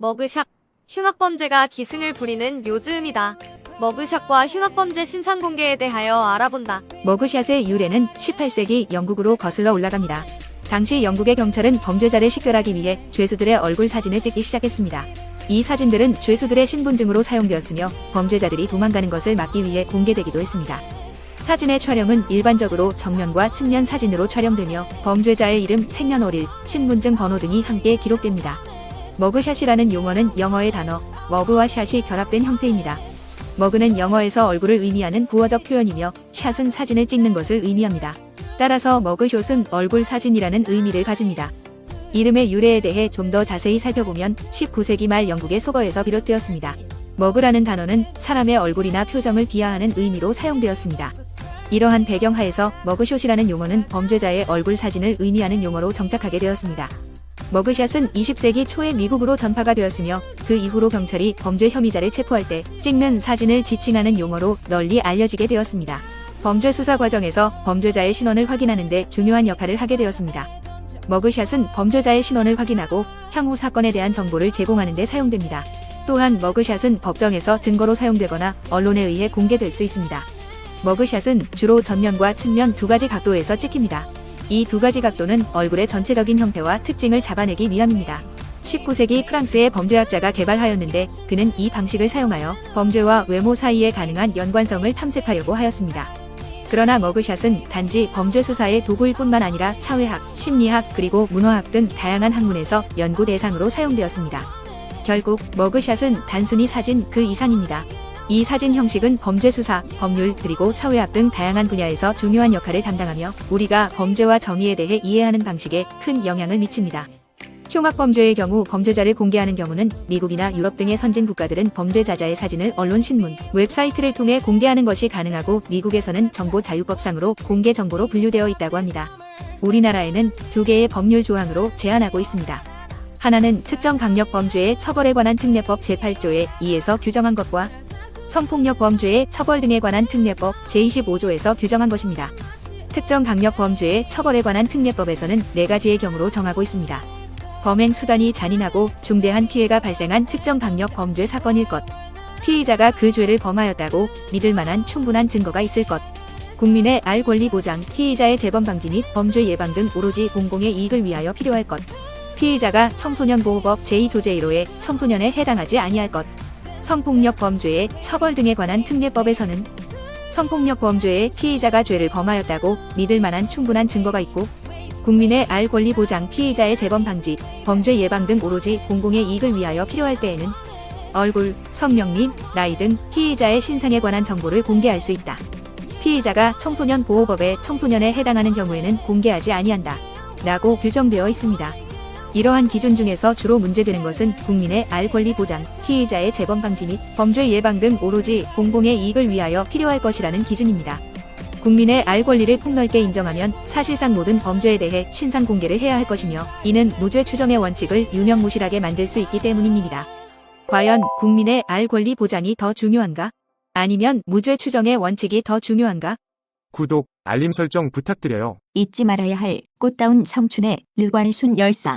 머그샷. 흉악범죄가 기승을 부리는 요즘이다. 머그샷과 흉악범죄 신상 공개에 대하여 알아본다. 머그샷의 유래는 18세기 영국으로 거슬러 올라갑니다. 당시 영국의 경찰은 범죄자를 식별하기 위해 죄수들의 얼굴 사진을 찍기 시작했습니다. 이 사진들은 죄수들의 신분증으로 사용되었으며 범죄자들이 도망가는 것을 막기 위해 공개되기도 했습니다. 사진의 촬영은 일반적으로 정면과 측면 사진으로 촬영되며 범죄자의 이름, 생년월일, 신분증 번호 등이 함께 기록됩니다. 머그샷이라는 용어는 영어의 단어 머그와 샷이 결합된 형태입니다. 머그는 영어에서 얼굴을 의미하는 부어적 표현이며 샷은 사진을 찍는 것을 의미합니다. 따라서 머그숏은 얼굴 사진이라는 의미를 가집니다. 이름의 유래에 대해 좀 더 자세히 살펴보면 19세기 말 영국의 소거에서 비롯되었습니다. 머그라는 단어는 사람의 얼굴이나 표정을 비하하는 의미로 사용되었습니다. 이러한 배경 하에서 머그숏이라는 용어는 범죄자의 얼굴 사진을 의미하는 용어로 정착하게 되었습니다. 머그샷은 20세기 초에 미국으로 전파가 되었으며 그 이후로 경찰이 범죄 혐의자를 체포할 때 찍는 사진을 지칭하는 용어로 널리 알려지게 되었습니다. 범죄 수사 과정에서 범죄자의 신원을 확인하는 데 중요한 역할을 하게 되었습니다. 머그샷은 범죄자의 신원을 확인하고 향후 사건에 대한 정보를 제공하는 데 사용됩니다. 또한 머그샷은 법정에서 증거로 사용되거나 언론에 의해 공개될 수 있습니다. 머그샷은 주로 전면과 측면 두 가지 각도에서 찍힙니다. 이 두 가지 각도는 얼굴의 전체적인 형태와 특징을 잡아내기 위함입니다. 19세기 프랑스의 범죄학자가 개발하였는데 그는 이 방식을 사용하여 범죄와 외모 사이에 가능한 연관성을 탐색하려고 하였습니다. 그러나 머그샷은 단지 범죄 수사의 도구일 뿐만 아니라 사회학, 심리학 그리고 문화학 등 다양한 학문에서 연구 대상으로 사용되었습니다. 결국 머그샷은 단순히 사진 그 이상입니다. 이 사진 형식은 범죄 수사, 법률, 그리고 사회학 등 다양한 분야에서 중요한 역할을 담당하며 우리가 범죄와 정의에 대해 이해하는 방식에 큰 영향을 미칩니다. 흉악범죄의 경우 범죄자를 공개하는 경우는 미국이나 유럽 등의 선진 국가들은 범죄자자의 사진을 언론 신문, 웹사이트를 통해 공개하는 것이 가능하고 미국에서는 정보자유법상으로 공개 정보로 분류되어 있다고 합니다. 우리나라에는 두 개의 법률 조항으로 제한하고 있습니다. 하나는 특정 강력 범죄의 처벌에 관한 특례법 제8조에 2에서 규정한 것과 성폭력 범죄의 처벌 등에 관한 특례법 제25조에서 규정한 것입니다. 특정 강력 범죄의 처벌에 관한 특례법에서는 네 가지의 경우로 정하고 있습니다. 범행 수단이 잔인하고 중대한 피해가 발생한 특정 강력 범죄 사건일 것. 피의자가 그 죄를 범하였다고 믿을 만한 충분한 증거가 있을 것. 국민의 알 권리 보장, 피의자의 재범 방지 및 범죄 예방 등 오로지 공공의 이익을 위하여 필요할 것. 피의자가 청소년 보호법 제2조 제 1호에 청소년에 해당하지 아니할 것. 성폭력 범죄의 처벌 등에 관한 특례법에서는 성폭력 범죄의 피의자가 죄를 범하였다고 믿을 만한 충분한 증거가 있고 국민의 알 권리 보장 피의자의 재범 방지, 범죄 예방 등 오로지 공공의 이익을 위하여 필요할 때에는 얼굴, 성명 및 나이 등 피의자의 신상에 관한 정보를 공개할 수 있다. 피의자가 청소년 보호법에 청소년에 해당하는 경우에는 공개하지 아니한다. 라고 규정되어 있습니다. 이러한 기준 중에서 주로 문제되는 것은 국민의 알 권리 보장, 피의자의 재범 방지 및 범죄 예방 등 오로지 공공의 이익을 위하여 필요할 것이라는 기준입니다. 국민의 알 권리를 폭넓게 인정하면 사실상 모든 범죄에 대해 신상 공개를 해야 할 것이며 이는 무죄 추정의 원칙을 유명무실하게 만들 수 있기 때문입니다. 과연 국민의 알 권리 보장이 더 중요한가? 아니면 무죄 추정의 원칙이 더 중요한가? 구독, 알림 설정 부탁드려요. 잊지 말아야 할 꽃다운 청춘의 르관순 열사.